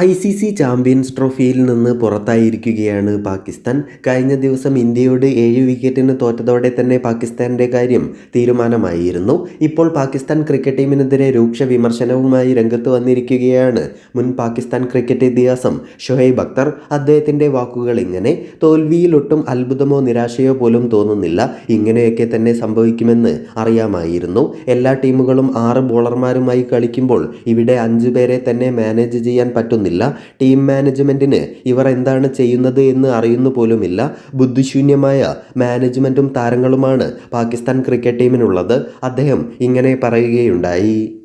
I C C champions ട്രോഫിയിൽ നിന്ന് പുറത്തായിരിക്കുകയാണ് പാകിസ്ഥാൻ. കഴിഞ്ഞ ദിവസം ഇന്ത്യയോട് ഏഴ് വിക്കറ്റിന് തോറ്റതോടെ തന്നെ പാകിസ്ഥാന്റെ കാര്യം തീരുമാനമായിരുന്നു. ഇപ്പോൾ പാകിസ്ഥാൻ ക്രിക്കറ്റ് ടീമിനെതിരെ രൂക്ഷ വിമർശനവുമായി രംഗത്ത് വന്നിരിക്കുകയാണ്. മുൻ പാകിസ്ഥാൻ ക്രിക്കറ്റ് ഇതിഹാസം ഷൊഹൈബ് അക്തർ അദ്ദേഹത്തിന്റെ വാക്കുകൾ ഇങ്ങനെ തോൽവിയിലൊട്ടും അത്ഭുതമോ നിരാശയോ പോലും തോന്നുന്നില്ല. ഇങ്ങനെയൊക്കെ തന്നെ സംഭവിക്കുമെന്ന് അറിയാമായിരുന്നു. എല്ലാ ടീമുകളും ആറ് ബോളർമാരുമായി കളിക്കുമ്പോൾ ഇവിടെ അഞ്ചു പേരെ തന്നെ മാനേജ് ചെയ്യാൻ പറ്റുന്നില്ല ടീം മാനേജ്മെന്റിന് ഇവർ എന്താണ് ചെയ്യുന്നത് എന്ന് അറിയുന്നു പോലുമില്ല. ബുദ്ധിശൂന്യമായ മാനേജ്മെന്റും താരങ്ങളുമാണ് പാകിസ്ഥാൻ ക്രിക്കറ്റ് ടീമിനുള്ളത്. അദ്ദേഹം ഇങ്ങനെ പറയുകയുണ്ടായി.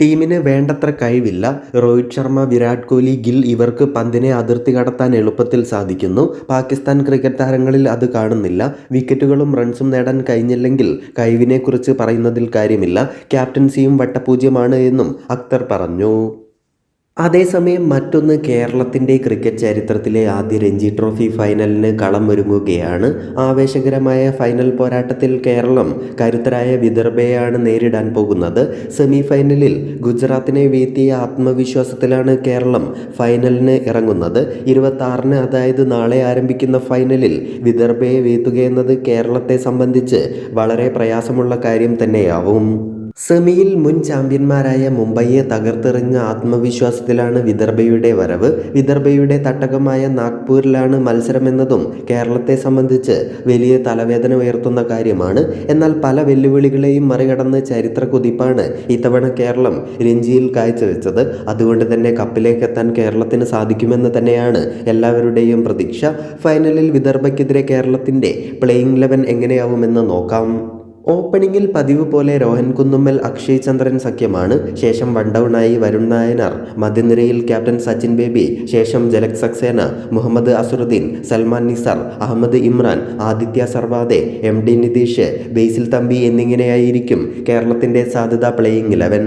ടീമിന് വേണ്ടത്ര കഴിവില്ല. രോഹിത് ശർമ്മ വിരാട് കോഹ്ലി ഗിൽ ഇവർക്ക് പന്തിനെ അതിർത്തി കടത്താൻ എളുപ്പത്തിൽ സാധിക്കുന്നു. പാകിസ്ഥാൻ ക്രിക്കറ്റ് താരങ്ങളിൽ അത് കാണുന്നില്ല. വിക്കറ്റുകളും റൺസും നേടാൻ കഴിഞ്ഞില്ലെങ്കിൽ കഴിവിനെക്കുറിച്ച് പറയുന്നതിൽ കാര്യമില്ല. ക്യാപ്റ്റൻസിയും വട്ടപൂജ്യമാണ് എന്നും അക്തർ പറഞ്ഞു. അതേസമയം മറ്റൊന്ന് കേരളത്തിന്റെ ക്രിക്കറ്റ് ചരിത്രത്തിലെ ആദ്യ രഞ്ജി ട്രോഫി ഫൈനലിന് കളം ഒരുങ്ങുകയാണ് ആവേശകരമായ ഫൈനൽ പോരാട്ടത്തിൽ കേരളം കരുത്തരായ വിദർഭയാണ് നേരിടാൻ പോകുന്നത്. സെമി ഫൈനലിൽ ഗുജറാത്തിനെ വീഴ്ത്തിയ ആത്മവിശ്വാസത്തിലാണ് കേരളം ഫൈനലിന് ഇറങ്ങുന്നത്. ഇരുപത്തി അതായത് നാളെ ആരംഭിക്കുന്ന ഫൈനലിൽ വിദർഭയെ വീഴ്ത്തുകയെന്നത് കേരളത്തെ സംബന്ധിച്ച് വളരെ പ്രയാസമുള്ള കാര്യം തന്നെയാവും. സെമിയിൽ മുൻ ചാമ്പ്യന്മാരായ മുംബൈയെ തകർത്തെറിഞ്ഞ ആത്മവിശ്വാസത്തിലാണ് വിദർഭയുടെ വരവ്. വിദർഭയുടെ തട്ടകമായ നാഗ്പൂരിലാണ് മത്സരമെന്നതും കേരളത്തെ സംബന്ധിച്ച് വലിയ തലവേദന ഉയർത്തുന്ന കാര്യമാണ്. എന്നാൽ പല വെല്ലുവിളികളെയും മറികടന്ന് ചരിത്ര കുതിപ്പാണ് ഇത്തവണ കേരളം രഞ്ജിയിൽ കാഴ്ചവെച്ചത്. അതുകൊണ്ട് തന്നെ കപ്പിലേക്കെത്താൻ കേരളത്തിന് സാധിക്കുമെന്ന് തന്നെയാണ് എല്ലാവരുടെയും പ്രതീക്ഷ. ഫൈനലിൽ വിദർഭയ്ക്കെതിരെ കേരളത്തിന്റെ പ്ലേയിങ് ലെവൻ എങ്ങനെയാവുമെന്ന് നോക്കാം. ഓപ്പണിംഗിൽ പതിവ് പോലെ രോഹൻ കുന്നുമ്മൽ അക്ഷയ് ചന്ദ്രൻ സഖ്യമാണ്. ശേഷം വൺ ഡൗണായി വരുൺ നായനാർ മധ്യനിരയിൽ ക്യാപ്റ്റൻ സച്ചിൻ ബേബി ശേഷം ജലക് സക്സേന മുഹമ്മദ് അസുറുദ്ദീൻ സൽമാൻ നിസർ അഹമ്മദ് ഇമ്രാൻ ആദിത്യ സർവാദെ എം ഡി നിതീഷ് ബേസിൽ തമ്പി എന്നിങ്ങനെയായിരിക്കും കേരളത്തിന്റെ സാധ്യത പ്ലേയിങ് ഇലവൻ.